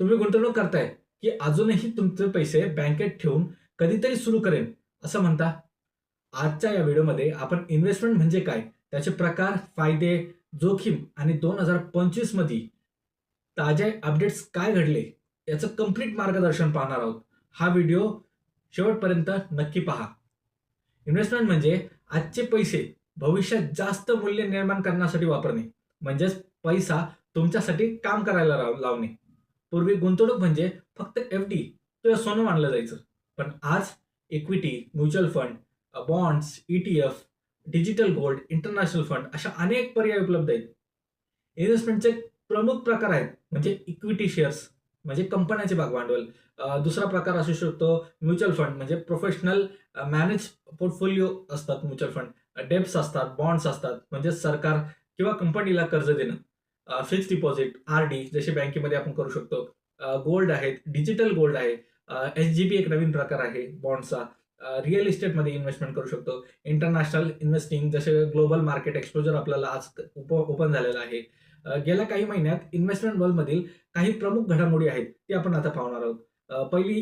तुम्ही गुंतवणूक करताय की अजूनही तुमचे पैसे बँकेत ठेवून कधीतरी सुरू करेन असं म्हणता? आजच्या या व्हिडिओमध्ये आपण इन्व्हेस्टमेंट म्हणजे काय? त्याचे प्रकार फायदे जोखीम आणि दोन हजार पंचवीसमध्ये ताजे अपडेट्स काय घडले याचं कंप्लीट मार्गदर्शन पाहणार आहोत. हा व्हिडिओ शेवटपर्यंत नक्की पहा. इन्व्हेस्टमेंट म्हणजे आजचे पैसे भविष्यात जास्त मूल्य निर्माण करण्यासाठी वापरणे म्हणजेच पैसा तुमच्यासाठी काम करायला लावणे. पूर्वी गुंतवणूक म्हणजे फक्त एफ डी किंवा सोनं मानलं जायचं. पण आज equity mutual fund bonds ETF digital gold international fund अशा अनेक पर्याय उपलब्ध आहेत. इन्व्हेस्टमेंटचे प्रमुख प्रकार आहेत म्हणजे इक्विटी शेअर्स म्हणजे कंपन्याचे भागभांडवल. दुसरा प्रकार असू शकतो म्युच्युअल फंड म्हणजे प्रोफेशनल मॅनेज पोर्टफोलिओ असतात म्युच्युअल फंड डेप्स असतात बॉन्ड्स असतात म्हणजे सरकार किंवा कंपनीला कर्ज देणं. फिक्स डिपॉझिट आर डी जसे बँकेमध्ये आपण करू शकतो. गोल्ड आहेत डिजिटल गोल्ड आहे. एस जी बी एक नवीन प्रकार आहे बॉन्डचा रिअल इस्टेटमध्ये इन्व्हेस्टमेंट करू शकतो. इंटरनॅशनल इन्व्हेस्टिंग जसे ग्लोबल मार्केट एक्सपोजर आपल्याला आज ओपन झालेलं आहे. गेल्या काही महिन्यात इन्व्हेस्टमेंट वर्ल्डमधील काही प्रमुख घडामोडी आहेत ते आपण आता पाहणार आहोत. पहिली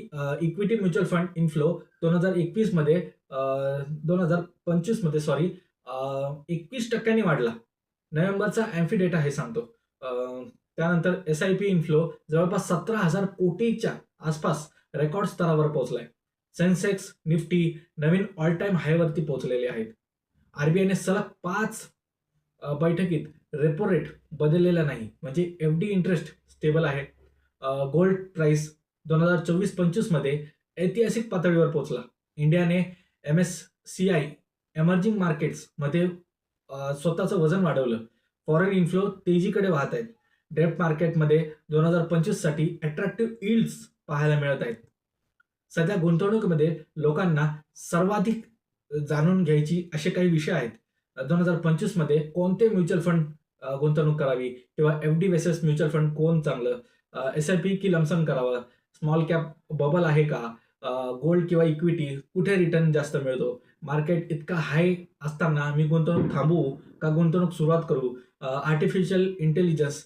इक्विटी म्युच्युअल फंड इन्फ्लो दोन हजार एकवीसमध्ये दोन हजार पंचवीसमध्ये सॉरी एकवीस टक्क्यांनी वाढला. नोव्हेंबरचा अँफी डेटा हे सांगतो. त्यानंतर एस आय पी इन्फ्लो जवळपास सतरा हजार कोटीच्या आसपास रेकॉर्ड स्तरावर पोहोचलाय. सेन्सेक्स निफ्टी नवीन ऑल टाइम हायवरती पोहोचलेले आहेत. आरबीआयने सलग पाच बैठकीत रेपो रेट बदललेला नाही. म्हणजे एफ डी इंटरेस्ट स्टेबल आहे गोल्ड प्राइस दोन हजार चोवीस पंचवीसमध्ये ऐतिहासिक पातळीवर पोहोचला. इंडियाने M S C I emerging मार्केट्समध्ये स्वतःचं वजन वाढवलं. फॉरेन इन्फ्लो तेजीकडे वाहत आहेत. डेप्ट मार्केटमध्ये दोन हजार पंचवीससाठी अट्रॅक्टिव्ह इल्ड्स पाहायला मिळत आहेत. सध्या गुंतवणुकीमध्ये लोकांना सर्वाधिक जाणून घ्यायची असे काही विषय आहेत. दोन हजार पंचवीसमध्ये कोणते म्युच्युअल फंड गुंतवणूक करावी किंवा F D versus mutual fund कोण चांगलं? एस आय पी की लमसम करावं? स्मॉल कॅप बबल आहे का? गोल्ड किंवा इक्विटी कुठे रिटर्न जास्त मिळतो? मार्केट इतका हाय असताना मी गुंतवणूक थांबवू का गुंतवणूक सुरुवात करू? आर्टिफिशियल इंटेलिजन्स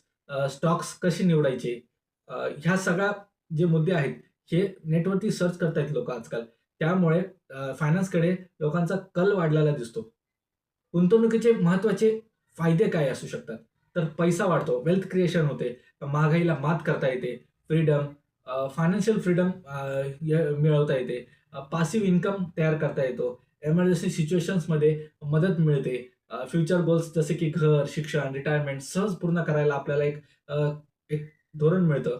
स्टॉक्स कसे निवडायचे? ह्या सगळ्या जे मुद्दे आहेत हे नेटवरती सर्च करतायत लोक आजकाल. त्यामुळे फायनान्सकडे लोकांचा कल वाढलेला दिसतो. गुंतवणुकीचे महत्त्वाचे फायदे काय असू शकतात? तर पैसा वाढतो वेल्थ क्रिएशन होते महागाईला मात करता येते फ्रीडम फायनान्शियल फ्रीडम मिळवता येते पासिव्ह इन्कम तयार करता येतो एमर्जन्सी सिच्युएशन्समध्ये मदत मिळते. फ्युचर गोल्स जसे की घर शिक्षण रिटायरमेंट सहज पूर्ण करायला आपल्याला एक एक धोरण मिळतं.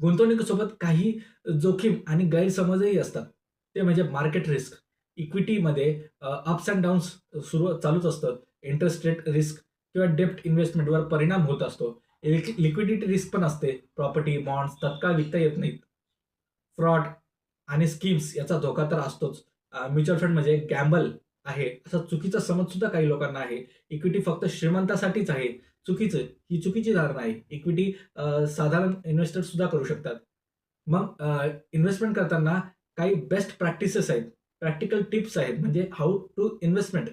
गुंतवणुकीसोबत काही जोखीम आणि गैरसमजही असतात. ते म्हणजे मार्केट रिस्क इक्विटीमध्ये अप्स अँड डाऊन्स सुरू चालूच असतं. इंटरेस्ट रेट रिस्क किंवा डेप्ट इन्व्हेस्टमेंटवर परिणाम होत असतो. लिक्विडिटी रिस्क पण असते. प्रॉपर्टी बॉन्ड्स तत्काळ विकता येत नाहीत. फ्रॉड आणि स्कीम्स याचा धोका तर असतोच. म्युच्युअल फंड म्हणजे गॅम्बल आहे. असा चुकीचा समज सुद्धा काही लोकांना आहे. इक्विटी फक्त श्रीमंतासाठीच आहे. चुकीचं ही चुकीची धारणा आहे. इक्विटी साधारण इन्व्हेस्टर सुद्धा करू शकतात. मग इन्व्हेस्टमेंट करताना काही बेस्ट प्रॅक्टिसेस आहेत. प्रॅक्टिकल टिप्स आहेत. म्हणजे हाऊ टू इन्व्हेस्टमेंट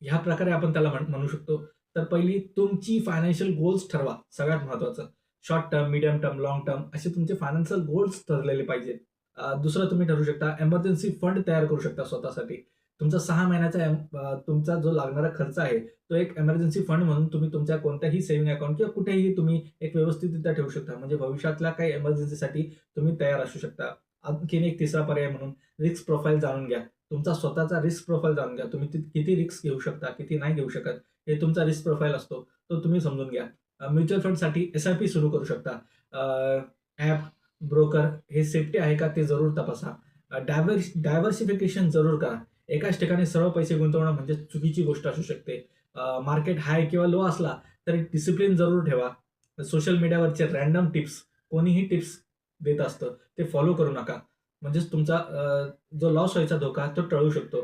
ह्या प्रकारे आपण त्याला म्हण- म्हणू शकतो. तर पहिली तुमची फायनान्शियल गोल्स ठरवा. सगळ्यात महत्वाचं. Short term medium term long term असे तुमचे फायनान्शियल गोल्स ठरलेले पाहिजेत. दुसरं तुम्ही ठरू शकता. एमर्जन्सी फंड तयार करू शकता स्वतःसाठी. तुमचा सहा महिन्याचा एम- तुमचा जो लागणारा खर्च आहे तो एक एमर्जन्सी फंड म्हणून तुम्ही तुमच्या कोणत्याही सेव्हिंग अकाउंट किंवा कुठेही तुम्ही एक व्यवस्थितरित्या ठेवू शकता. म्हणजे भविष्यातल्या काही एमर्जन्सीसाठी तुम्ही तयार असू शकता. आणखीन एक तिसरा पर्याय म्हणून रिस्क प्रोफाईल जाणून घ्या. तुमचा स्वतःचा रिस्क प्रोफाईल जाणून घ्या. तुम्ही किती रिस्क घेऊ शकता किती नाही घेऊ शकत हे तुमचा रिस्क प्रोफाईल असतो तो तुम्ही समजून घ्या. म्युच्युअल फंडसाठी एस आय पी सुरू करू शकता. ॲप ब्रोकर हे सेफ्टी आहे का ते जरूर तपासा. डायव्हर्स डायव्हर्सिफिकेशन जरूर करा. एकाच ठिकाणी सर्व पैसे गुंतवणं म्हणजे चुकीची गोष्ट असू शकते. मार्केट हाय किंवा लो असला तरी डिसिप्लिन जरूर ठेवा. सोशल मीडियावरचे रॅन्डम टिप्स कोणीही टिप्स देत असतं ते फॉलो करू नका. म्हणजेच तुमचा जो लॉस व्हायचा धोका तो टळू शकतो.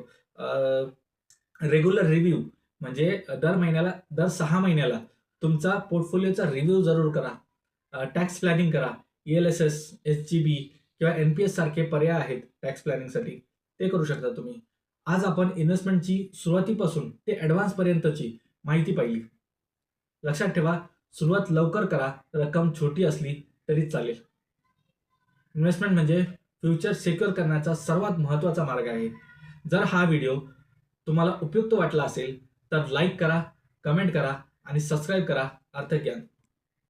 रेग्युलर रिव्ह्यू म्हणजे दर महिन्याला दर सहा महिन्याला तुमचा पोर्टफोलिओचा रिव्ह्यू जरूर करा. टॅक्स प्लॅनिंग करा. E L S S S G B किंवा एन पी एस सारखे पर्याय आहेत टॅक्स प्लॅनिंगसाठी ते करू शकता तुम्ही. आज आपण इन्व्हेस्टमेंटची सुरुवातीपासून ते ॲडव्हान्सपर्यंतची माहिती पाहिली. लक्षात ठेवा सुरुवात लवकर करा रक्कम छोटी असली तरी चालेल. इन्व्हेस्टमेंट म्हणजे फ्युचर सिक्युअर करण्याचा सर्वात महत्त्वाचा मार्ग आहे. जर हा व्हिडिओ तुम्हाला उपयुक्त वाटला असेल तर लाईक करा कमेंट करा आणि सबस्क्राईब करा अर्थज्ञान.